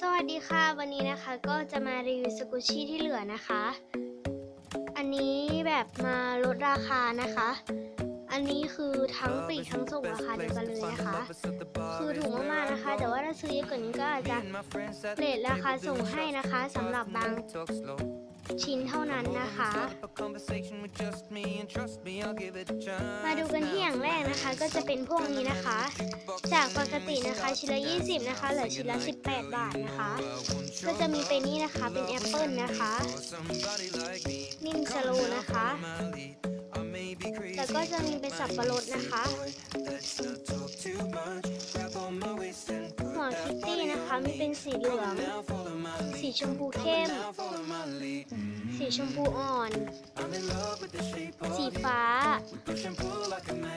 สวัสดีค่ะ วันนี้นะคะก็จะมารีวิวสกุชชี่ที่เหลือนะคะ อันนี้แบบมาลดราคานะคะ อันนี้คือทั้งปลีกทั้งส่งราคาเดียวกันเลยนะคะ คือถูกมากๆนะคะ แต่ว่าถ้าซื้อเยอะกว่านี้ก็อาจจะเลทราคาส่งให้นะคะสำหรับบาง ชิ้นเท่านั้นนะคะ มาดูกันที่อย่างแรกนะคะ ก็จะเป็นพวกนี้นะคะ จากปกตินะคะชิ้นละ 20 นะคะเหลือชิ้นละ 18 บาทนะคะ ก็จะมีเป็นนี่นะคะเป็นแอปเปิลนะคะนิ่มสโลว์นะคะ แล้วก็จะมีเป็นสับปะรดนะคะหัวคิต ตี้นะคะมีเป็นสีเหลือง สีชมพูเข้ม สีชมพูอ่อน สีฟ้า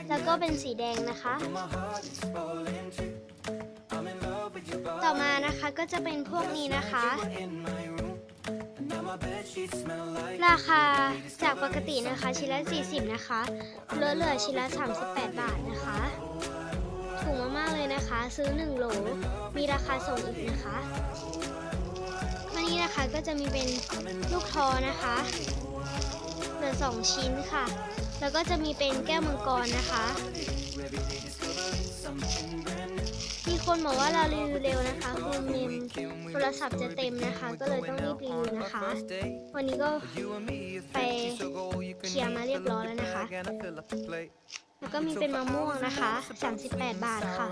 แล้วก็เป็นสีแดงนะคะ ต่อมานะคะก็จะเป็นพวกนี้นะคะ ราคาจากปกตินะคะชิ้นละ 40 นะคะเหลือเหลือชิ้นละ 38 บาทนะคะ ถูกมากๆเลยนะคะ ซื้อ 1 โหล มีราคาส่งอีกนะคะวันนี้นะคะก็จะมีเป็นลูกทอนะคะเหลือ2ชิ้นค่ะ แล้วก็จะมีเป็นแก้วมังกรนะคะมีคนบอกว่าเรารีวิวเร็วนะคะคือเมมโทรศัพท์จะเต็มนะคะ ก็เลยต้องรีบรีวิวนะคะ วันนี้ก็ไปเคลียร์มาเรียบร้อยแล้วนะคะ แล้วก็มีเป็นมะม่วงนะคะ 38 บาทค่ะ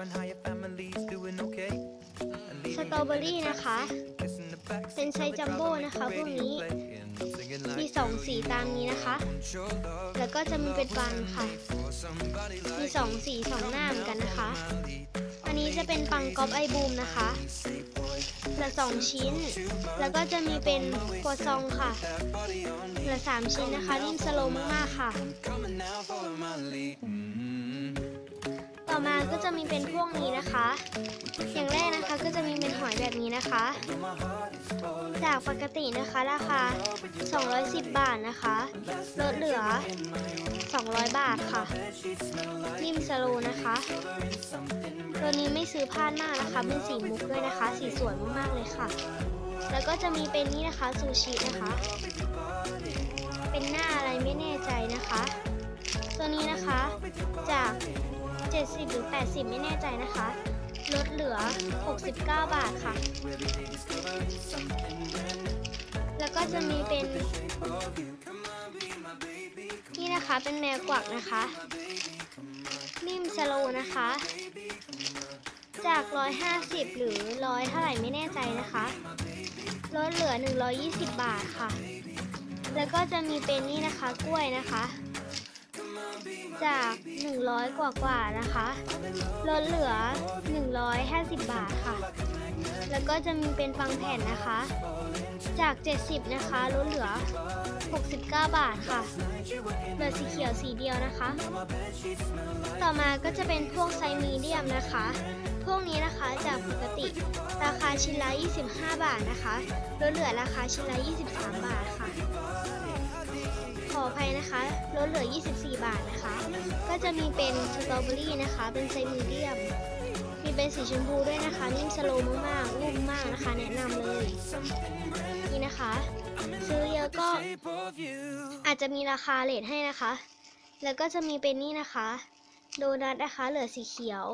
สตรอเบอรี่นะคะ เป็นไซส์จัมโบ้นะคะพวกนี้ มี2สีตามนี้นะคะ แล้วก็จะมีเป็นปันค่ะ มี2สี2หน้าเหมือนกันนะคะอั นี้จะเป็นปังก๊อบไอบูมนะคะละสองชิ้น แล้วก็จะมีเป็นโครัวซองค่ะละสามชิ้นนะคะ นิ่มสโลมมากๆค่ะ ต่อมาก็จะมีเป็นพวกนี้นะคะ อย่างแรกนะคะก็จะมีเป็นหอยแบบนี้นะคะ จากปกตินะคะราคา 210 บาทนะคะลดเหลือ 200 บาทค่ะ นิ่มสโลนะคะตัวนี้ไม่ซื้อพลาดมากนะคะเป็นสีมุกด้วยนะคะ สีสวยมากๆเลยค่ะ แล้วก็จะมีเป็นนี่นะคะซูชินะคะ เป็นหน้าอะไรไม่แน่ใจนะคะ ตัวนี้นะคะจาก 70 หรือ 80 ไม่แน่ใจนะคะ ลดเหลือ 69 บาทค่ะ แล้วก็จะมีเป็น นี่นะคะเป็นแมวกวักนะคะนิ่มสโลนะคะ จาก 150 หรือ100เท่าไหร่ไม่แน่ใจนะคะ ลดเหลือ 120 บาทค่ะ แล้วก็จะมีเป็นนี่นะคะกล้วยนะคะ จาก 100 กว่ากว่านะคะ ลดเหลือ 150 บาทค่ะ แล้วก็จะมีเป็นฟังแผ่นนะคะ จาก 70 นะคะลดเหลือ 69 บาทค่ะเหลือสีเขียวสีเดียวนะคะ ต่อมาก็จะเป็นพวกไซมีเดียมนะคะ พวกนี้นะคะจากปกติราคาชิ้นละ 25 บาทนะคะลดเหลือราคาชิ้นละ 23 บาทค่ะ ออภัยนะคะ ลดเหลือ 24 บาทนะคะ ก็จะมีเป็นสตรอเบอรี่นะคะ เป็นไซส์มีเดียม มีเป็นสีชมพูด้วยนะคะ นิ่มสโลมากๆนุ่มมากนะคะ แนะนำเลย นี่นะคะ ซื้อเยอะก็อาจจะมีราคาเลทให้นะคะ แล้วก็จะมีเป็นนี่นะคะ โดนัทนะคะ เหลือสีเขียว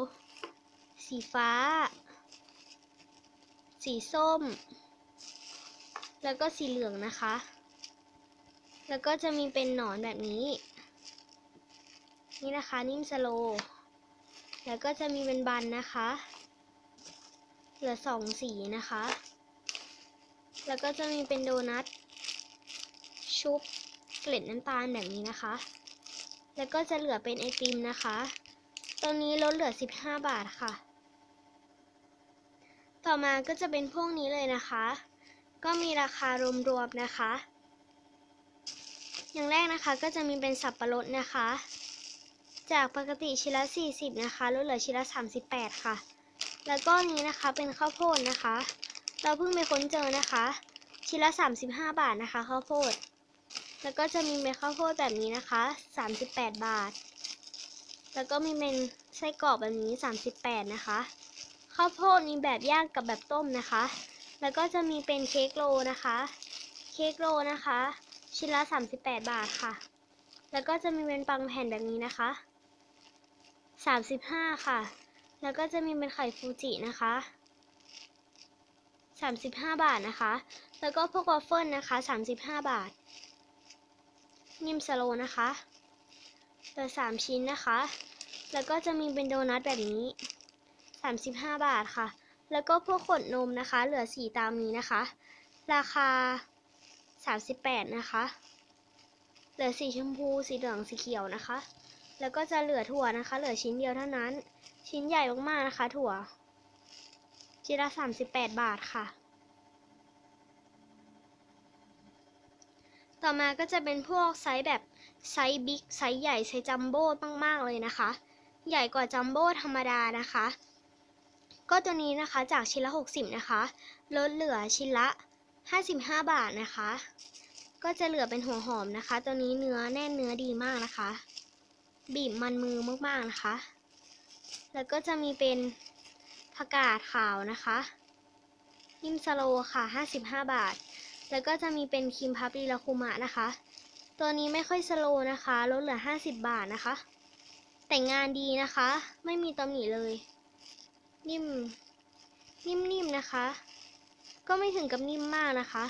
สีฟ้า สีส้ม แล้วก็สีเหลืองนะคะ แล้วก็จะมีเป็นหนอนแบบนี้ นี่นะคะนิ่มสโล แล้วก็จะมีเป็นบันนะคะ เหลือสองสีนะคะ แล้วก็จะมีเป็นโดนัทชุบเกล็ดน้ำตาลแบบนี้นะคะ แล้วก็จะเหลือเป็นไอติมนะคะตรงนี้ลดเหลือ 15 บาทค่ะ ต่อมาก็จะเป็นพวกนี้เลยนะคะ ก็มีราคารวมๆนะคะ อย่างแรกนะคะก็จะมีเป็นสับปะรดนะคะ จากปกติชิ้นละ 40 นะคะลดเหลือชิ้นละ 38 ค่ะ แล้วก็นี้นะคะเป็นข้าวโพดนะคะ เราเพิ่งไปค้นเจอนะคะ ชิ้นละ 35 บาทนะคะข้าวโพด แล้วก็จะมีเม็ดข้าวโพดแบบนี้นะคะ 38 บาท แล้วก็มีเป็นไส้กรอกแบบนี้ 38 นะคะ ข้าวโพดมีแบบย่างกับแบบต้มนะคะ แล้วก็จะมีเป็นเค้กโรลนะคะ เค้กโรลนะคะ ชิ้นละ 38 บาทค่ะ แล้วก็จะมีเป็นปังแผ่นแบบนี้นะคะ 35 ค่ะ แล้วก็จะมีเป็นไข่ฟูจินะคะ35 บาทนะคะ แล้วก็พวกวอฟเฟิลนะคะ 35 บาท นิ่มสโลนะคะเหลือ3ชิ้นนะคะ แล้วก็จะมีเป็นโดนัทแบบนี้ 35 บาทค่ะ แล้วก็พวกขวดนมนะคะ เหลือสีตามนี้นะคะ ราคา 38นะคะ เหลือสีชมพู สีเหลือง สีเขียวนะคะ แล้วก็จะเหลือถั่วนะคะ เหลือชิ้นเดียวเท่านั้น ชิ้นใหญ่มากๆนะคะ ถั่วชิ้นละ38บาทค่ะ ต่อมาก็จะเป็นพวกไซส์แบบไซส์บิ๊กไซส์ใหญ่ไซส์จัมโบ้มากๆเลยนะคะ ใหญ่กว่าจัมโบ้ธรรมดานะคะ ก็ตัวนี้นะคะจากชิ้นละ 60 นะคะ ลดเหลือชิ้นละ 55 บาทนะคะ ก็จะเหลือเป็นหัวหอมนะคะ ตัวนี้เนื้อแน่นเนื้อดีมากนะคะ บีบมันมือมากๆนะคะ แล้วก็จะมีเป็นผักกาดขาวนะคะนิ่มสโลค่ะ 55 บาท แล้วก็จะมีเป็นครีมพับลีลาคุมะนะคะ ตัวนี้ไม่ค่อยสโลนะคะ ลดเหลือ 50 บาทนะคะ แต่งงานดีนะคะ ไม่มีตำหนิเลย นิ่ม นิ่มๆนะคะ ก็ไม่ถึงกับนิ่มมากนะคะ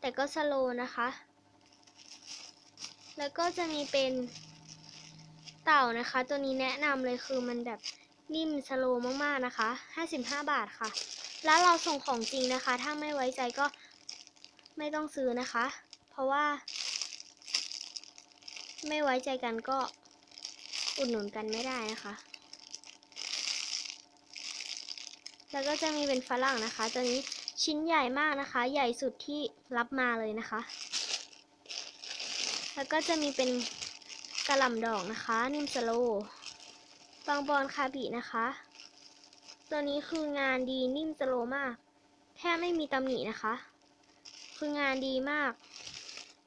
แต่ก็สโลนะคะ แล้วก็จะมีเป็นเต่านะคะ ตัวนี้แนะนำเลยคือมันแบบนิ่มสโลมากๆนะคะ 55 บาทค่ะ แล้วเราส่งของจริงนะคะ ถ้าไม่ไว้ใจก็ไม่ต้องซื้อนะคะ เพราะว่า ไม่ไว้ใจกันก็อุดหนุนกันไม่ได้นะคะ แล้วก็จะมีเป็นฝรั่งนะคะ ตัวนี้ ชิ้นใหญ่มากนะคะ ใหญ่สุดที่รับมาเลยนะคะ แล้วก็จะมีเป็นกระหล่ำดอกนะคะ นิมสโลบางบอนคาบินะคะ ตัวนี้คืองานดีนิ่มสโลมาก แทบไม่มีตำหนินะคะ คืองานดีมาก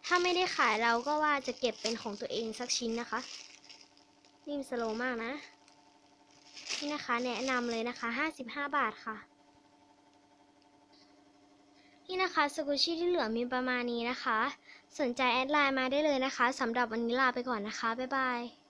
ถ้าไม่ได้ขายเราก็ว่าจะเก็บเป็นของตัวเองสักชิ้นนะคะ นิ่มสโลมากนะ นี่นะคะแนะนำเลยนะคะ 55 บาทค่ะ นี่นะคะสกุชี่ที่เหลือมีประมาณนี้นะคะ สนใจแอดไลน์มาได้เลยนะคะสำหรับวันนี้ลาไปก่อนนะคะ บ๊ายบาย